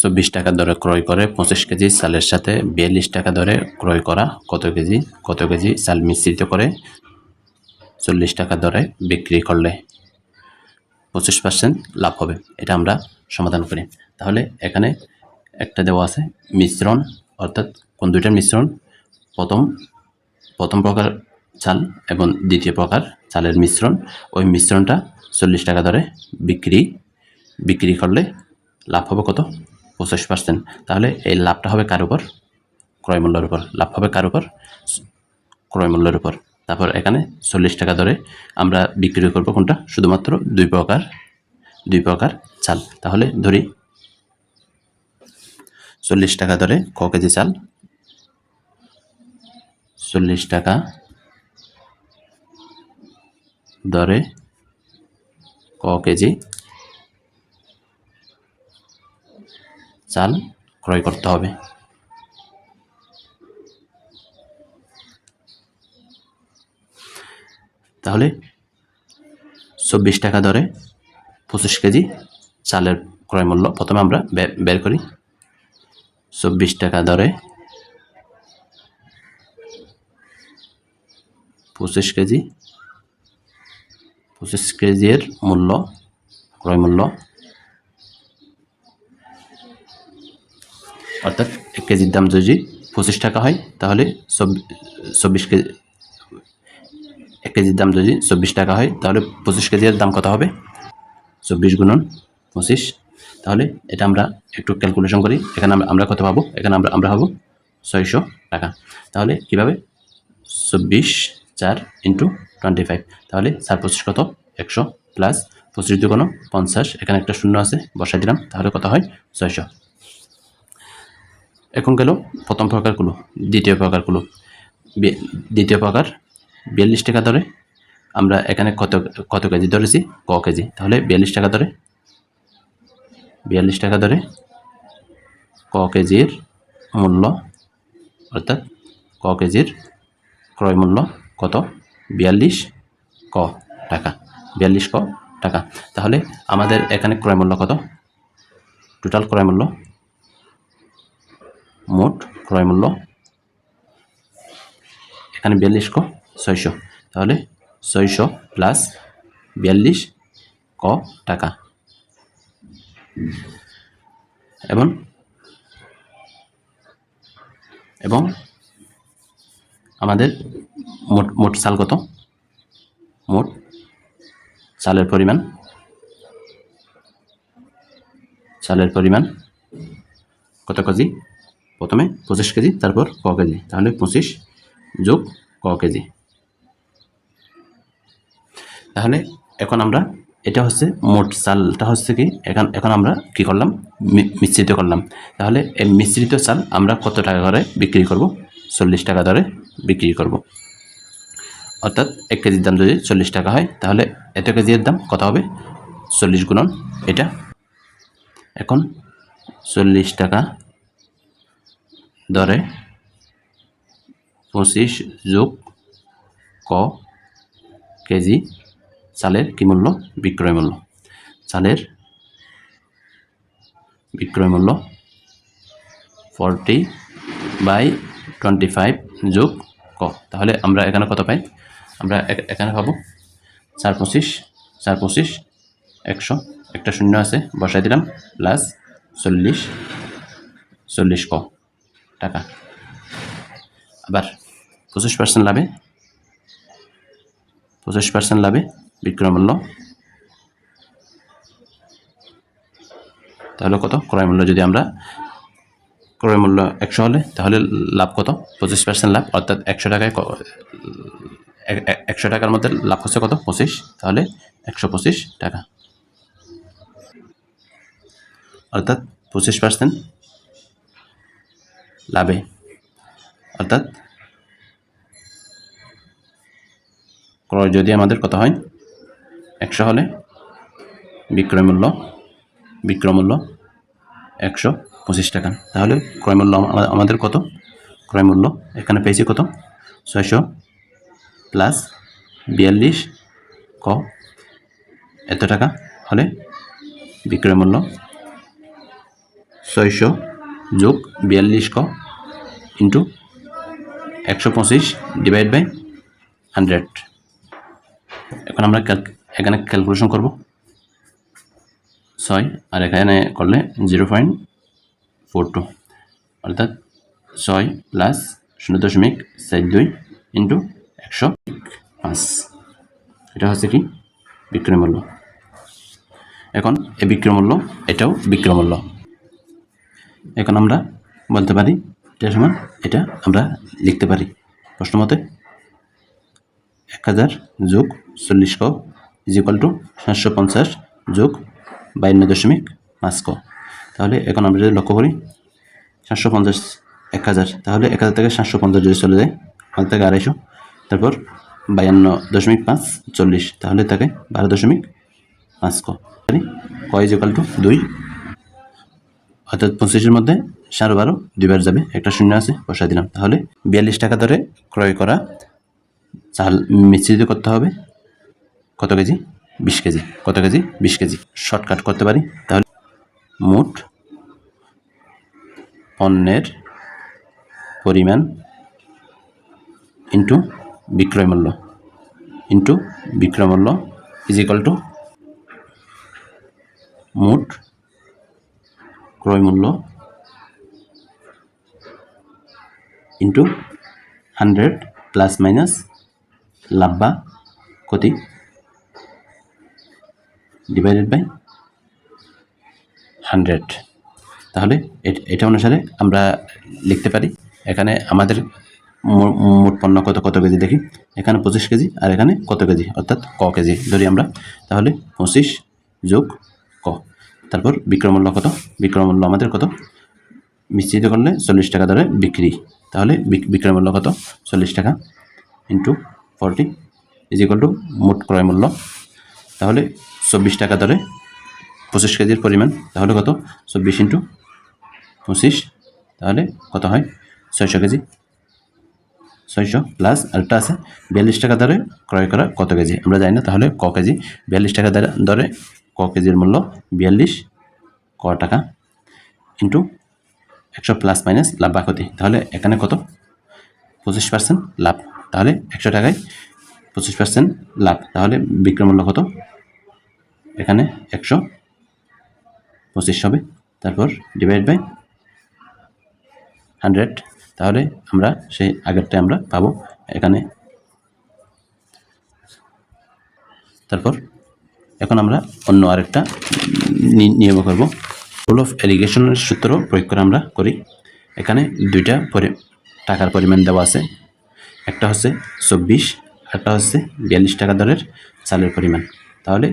চব্বিশ টাকা দরে ক্রয় করে পঁচিশ কেজি চালের সাথে বিয়াল্লিশ টাকা দরে ক্রয় করা কত কেজি কত কেজি চাল মিশ্রিত করে চল্লিশ টাকা দরে বিক্রি করলে পঁচিশ পার্সেন্ট লাভ হবে, এটা আমরা সমাধান করি। তাহলে এখানে একটা দেওয়া আছে মিশ্রণ, অর্থাৎ কোন দুইটার মিশ্রণ? প্রথম প্রথম প্রকার চাল এবং দ্বিতীয় প্রকার চালের মিশ্রণ। ওই মিশ্রণটা চল্লিশ টাকা দরে বিক্রি বিক্রি করলে লাভ হবে কত? পঁচিশ পার্সেন্ট তাহলে এই লাভটা হবে কার উপর? ক্রয় মূল্যের উপর। লাভ হবে কার উপর? ক্রয় মূল্যের উপর। তারপর এখানে চল্লিশ টাকা দরে আমরা বিক্রি করব কোনটা? শুধুমাত্র দুই প্রকার দুই প্রকার চাল। তাহলে ধরি, চল্লিশ টাকা দরে ক কেজি চাল। চল্লিশ টাকা দরে ক কেজি চাল ক্রয় করতে হবে। তাহলে চব্বিশ টাকা দরে পঁচিশ কেজি চালের ক্রয় মূল্য প্রথমে আমরা বের করি। চব্বিশ টাকা দরে পঁচিশ কেজি, পঁচিশ কেজির মূল্য, ক্রয় মূল্য অর্থাৎ এক কেজির দাম যদি পঁচিশ টাকা হয়, তাহলে চব্বিশ কেজি এক কেজির দাম যদি চব্বিশ টাকা হয়, তাহলে পঁচিশ কেজির দাম কত হবে? চব্বিশ গুণন পঁচিশ। তাহলে এটা আমরা একটু ক্যালকুলেশন করি। এখানে আমরা কত পাবো? এখানে আমরা আমরা পাবো ছয়শো টাকা। তাহলে কীভাবে? চব্বিশ চার ইন্টু টোয়েন্টি ফাইভ তাহলে চার পঁচিশ কত? একশো প্লাস পঁচিশ দুগুণ পঞ্চাশ। এখানে একটা শূন্য আছে, বসাই দিলাম। তাহলে কত হয়? ছয়শো। এখন গেল প্রথম প্রকারগুলো দ্বিতীয় প্রকারগুলো দ্বিতীয় প্রকার, বিয়াল্লিশ টাকা ধরে আমরা এখানে কত কত কেজি ধরেছি? ক কেজি। তাহলে বিয়াল্লিশ টাকা ধরে বিয়াল্লিশ টাকা ধরে ক কেজির মূল্য, অর্থাৎ ক কেজির ক্রয় মূল্য কত? বিয়াল্লিশ ক টাকা। বিয়াল্লিশ ক টাকা। তাহলে আমাদের এখানে ক্রয় মূল্য কত? টোটাল ক্রয় মূল্য মোট ক্রয় মূল্য এখানে বিয়াল্লিশ ক ছয়শো। তাহলে ছয়শো প্লাস বিয়াল্লিশ ক টাকা। এবং এবং আমাদের মোট মোট চাল কত? মোট চালের পরিমাণ চালের পরিমাণ কত কেজি? প্রথমে পঁচিশ কেজি, তারপর ক কেজি। তাহলে পঁচিশ যোগ ক কেজি। তাহলে এখন আমরা এটা হচ্ছে মোট চালটা হচ্ছে কি, এখন এখন আমরা কি করলাম? মিশ্রিত করলাম। তাহলে এই মিশ্রিত চাল আমরা কত টাকা করে বিক্রি করব? চল্লিশ টাকা দরে বিক্রি করব। অর্থাৎ এক কেজির দাম যদি চল্লিশ টাকা হয়, তাহলে এত কেজির দাম কত হবে? চল্লিশ গুণন এটা। এখন চল্লিশ টাকা দরে পঁচিশ যোগ ক কেজি চালের কি মূল্য? বিক্রয় মূল্য। চালের বিক্রয় মূল্য ফর্টি বাই টোয়েন্টি ফাইভ যোগ ক। তাহলে আমরা এখানে কত পাই? আমরা এখানে পাবো চার পঁচিশ চার পঁচিশ, একশো। একটা শূন্য আছে, বসাই দিলাম প্লাস চল্লিশ চল্লিশ ক। টাকা। আবার পঁচিশ পার্সেন্ট লাভে, পঁচিশ পার্সেন্ট লাভে বিক্রয় মূল্য তাহলে কত? ক্রয় মূল্য যদি আমরা ক্রয় মূল্য একশো হলে, তাহলে লাভ কত? পঁচিশ পার্সেন্ট লাভ, অর্থাৎ একশো টাকায় একশো টাকার মধ্যে লাভ হচ্ছে কত? পঁচিশ, তাহলে একশো পঁচিশ টাকা। অর্থাৎ পঁচিশ পার্সেন্ট লাভে। অর্থাৎ ক্রয় যদি আমাদের কত হয়? একশো হলে বিক্রয় মূল্য বিক্রয় মূল্য একশো পঁচিশ টাকা। তাহলে ক্রয় মূল্য আমা- আমাদের কত? ক্রয় মূল্য এখানে পেয়েছি কত? ছয়শো প্লাস বিয়াল্লিশ ক। এত টাকা হলে বিক্রয় মূল্য ছয়শো যোগ বিয়াল্লিশ ক। ইন্টু একশো পঁচিশ ডিভাইড বাই হান্ড্রেড এখন আমরা এখানে ক্যালকুলেশন করব। ছয়, আর এখানে করলে জিরো পয়েন্ট ফোর টু অর্থাৎ ছয় প্লাস শূন্য দশমিক চার দুই ইন্টু একশো পাঁচ। এটা হচ্ছে কি? বিক্রয় মূল্য। এখন এই বিক্রয় মূল্য, এটাও বিক্রয় মূল্য। এখন আমরা বলতে পারি এটা সমান এটা আমরা লিখতে পারি। প্রশ্ন মতে এক হাজার যোগ চল্লিশ ক ইজ ইকুয়াল টু সাতশো পঞ্চাশ যোগ বায়ান্ন দশমিক পাঁচ ক। তাহলে এখন আমরা যদি লক্ষ্য করি, সাতশো পঞ্চাশ এক হাজার, তাহলে এক হাজার থেকে সাতশো পঞ্চাশ যদি চলে যায় পাঁচ থেকে আড়াইশো, তারপর বায়ান্ন দশমিক পাঁচ চল্লিশ, তাহলে থাকে বারো দশমিক পাঁচ ক। ক ইজ ইকুয়াল টু দুই, অর্থাৎ পঁচিশের মধ্যে সাড়ে বারো, দুইবার যাবে, একটা শূন্য আছে বসাই দিলাম। তাহলে বিয়াল্লিশ টাকা ধরে ক্রয় করা চাল মিশ্রিত করতে হবে। কত কেজি? বিশ কেজি। কত কেজি? বিশ কেজি। শর্টকাট করতে পারি। তাহলে মোট পণ্যের পরিমাণ ইন্টু বিক্রয় মূল্য। ইন্টু বিক্রয় মূল্য ইজ ইকাল টু মোট ক্রয় মূল্য ইন্টু হান্ড্রেড প্লাস মাইনাস লাভ বা ক্ষতি ডিভাইডেড বাই হান্ড্রেড তাহলে এট- অনুসারে আমরা লিখতে পারি, এখানে আমাদের মোট পণ্য কত কত কেজি দেখি? এখানে পঁচিশ কেজি আর এখানে কত কেজি? অর্থাৎ ক কেজি ধরি আমরা। তাহলে পঁচিশ যোগ ক। তারপর বিক্রমূল্য কত? বিক্রমূল্য আমাদের কত? মিশ্রিত করলে চল্লিশ টাকা দরে বিক্রি। তাহলে বিক- বিক্রয় মূল্য কত? চল্লিশ টাকা into forty is equal to মোট ক্রয় মূল্য। তাহলে চব্বিশ টাকা দরে পঁচিশ কেজির পরিমাণ, তাহলে কত? চব্বিশ ইন্টু পঁচিশ, তাহলে কত হয়? ছয়শো কেজি। ছয়শো প্লাস আরেকটা আছে, বিয়াল্লিশ টাকা দরে ক্রয় করা কত কেজি? আমরা জানি না, তাহলে ক কেজি? বিয়াল্লিশ টাকা দরে ক কেজির মূল্য বিয়াল্লিশ ক টাকা ইন্টু একশো প্লাস মাইনাস লাভ বা ক্ষতি তাহলে এখানে কত? পঁচিশ পার্সেন্ট লাভ। তাহলে একশো টাকায় পঁচিশ পার্সেন্ট লাভ। তাহলে বিক্রয় মূল্য কত? এখানে একশো পঁচিশ হবে। তারপর ডিভাইড বাই হান্ড্রেড তাহলে আমরা সেই আগেরটা আমরা পাবো এখানে। তারপর এখন আমরা অন্য আরেকটা নি- নিয়ম করব। রুল অফ এলিগেশনের সূত্র প্রয়োগ করে আমরা করি। এখানে দুইটা টাকার পরিমাণ দেওয়া আছে। একটা হচ্ছে চব্বিশ একটা হচ্ছে বিয়াল্লিশ টাকা দরের চালের পরিমাণ। তাহলে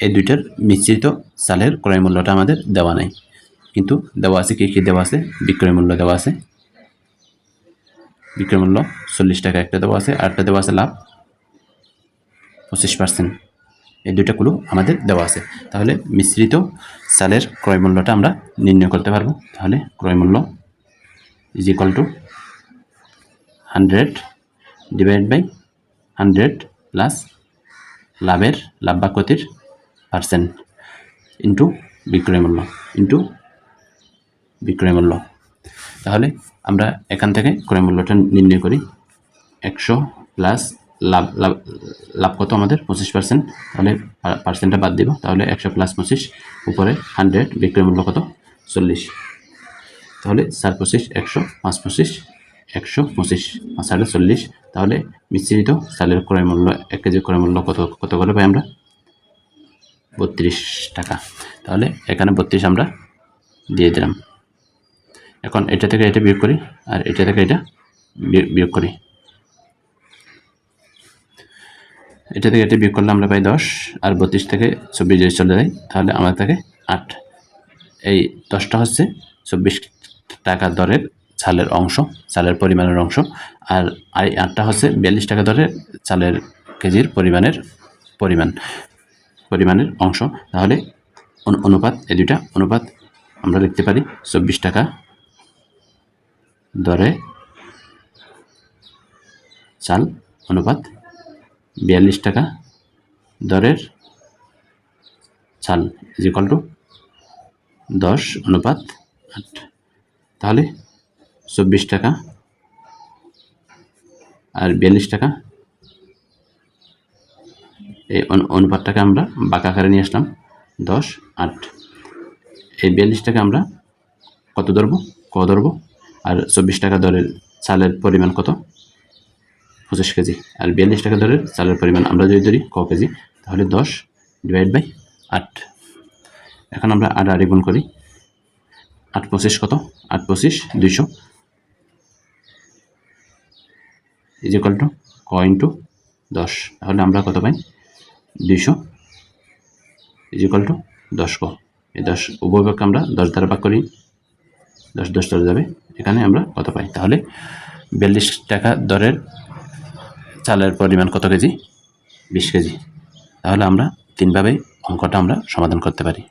এই দুইটার মিশ্রিত চালের ক্রয় মূল্যটা আমাদের দেওয়া নাই। কিন্তু দেওয়া আছে কী কী দেওয়া আছে? বিক্রয় মূল্য দেওয়া আছে। বিক্রয় মূল্য চল্লিশ টাকা একটা দেওয়া আছে, আরেকটা দেওয়া আছে লাভ পঁচিশ পার্সেন্ট। এই দুইটা কুলু আমাদের দেওয়া আছে। তাহলে মিশ্রিত চালের ক্রয় মূল্যটা আমরা নির্ণয় করতে পারব। তাহলে ক্রয় মূল্য is equal to hundred divide by hundred plus লাভের লাভ বা ক্ষতির পার্সেন্ট ইন্টু বিক্রয় মূল্য ইন্টু বিক্রয় মূল্য। তাহলে আমরা এখান থেকে ক্রয় মূল্যটা নির্ণয় করি। একশো প্লাস লাভ লাভ লাভ কত আমাদের? পঁচিশ পার্সেন্ট তাহলে পার্সেন্টটা বাদ দিব। তাহলে একশো প্লাস পঁচিশ, উপরে হান্ড্রেড বিক্রয় মূল্য কত? চল্লিশ। তাহলে চার পঁচিশ, একশো, পাঁচ পঁচিশ, একশো পঁচিশ, পাঁচ সাড়ে চল্লিশ। তাহলে মিশ্রিত চালের ক্রয় মূল্য, এক কেজির ক্রয় মূল্য কত কত করে পাই আমরা? বত্রিশ টাকা। তাহলে এখানে বত্রিশ আমরা দিয়ে দিলাম। এখন এটা থেকে এটা বিয়োগ করি, আর এটা থেকে এটা বিয়োগ করি। এটা থেকে এটা বিয়োগ করলে আমরা পাই দশ, আর বত্রিশ থেকে চব্বিশ যদি চলে যাই তাহলে আমাদের থাকে আট। এই দশটা হচ্ছে চব্বিশ টাকা দরের চালের অংশ, চালের পরিমাণের অংশ। আর এই আটটা হচ্ছে বিয়াল্লিশ টাকা দরের চালের কেজির পরিমাণের পরিমাণ, পরিমাণের অংশ। তাহলে অনু- অনুপাত, এই দুইটা অনুপাত আমরা লিখতে পারি চব্বিশ টাকা দরে চাল অনুপাত বিয়াল্লিশ টাকা দরের চাল ইজ ইকাল টু দশ অনুপাত আট। তাহলে চব্বিশ টাকা আর বিয়াল্লিশ টাকা। এই অনু- অনুপাতটাকে আমরা বাঁকা আকারে নিয়ে আসলাম, দশ, আট। এই বিয়াল্লিশ টাকা আমরা কত ধরবো? ক ধরবো? আর চব্বিশ টাকা দরের চালের পরিমাণ কত? পঁচিশ কেজি। আর বিয়াল্লিশ টাকা দরের চালের পরিমাণ আমরা যদি ধরি ক কেজি, তাহলে দশ ডিভাইড বাই আট। এখন আমরা আট আড়ি গুণ করি। আট পঁচিশ কত? আট পঁচিশ দুইশো। ইজ ইকাল টু ক ইন্টু দশ। তাহলে আমরা কত পাই? দুইশো। ইজ ইকাল টু দশ ক। এই দশ উভয় পক্ষে আমরা দশ দ্বারা ভাগ করি। দশ দশ চলে যাবে। এখানে আমরা কত পাই? তাহলে বিয়াল্লিশ টাকা দরের চালের পরিমাণ কত কেজি? বিশ কেজি। তাহলে আমরা তিনভাবেই অঙ্কটা আমরা সমাধান করতে পারি।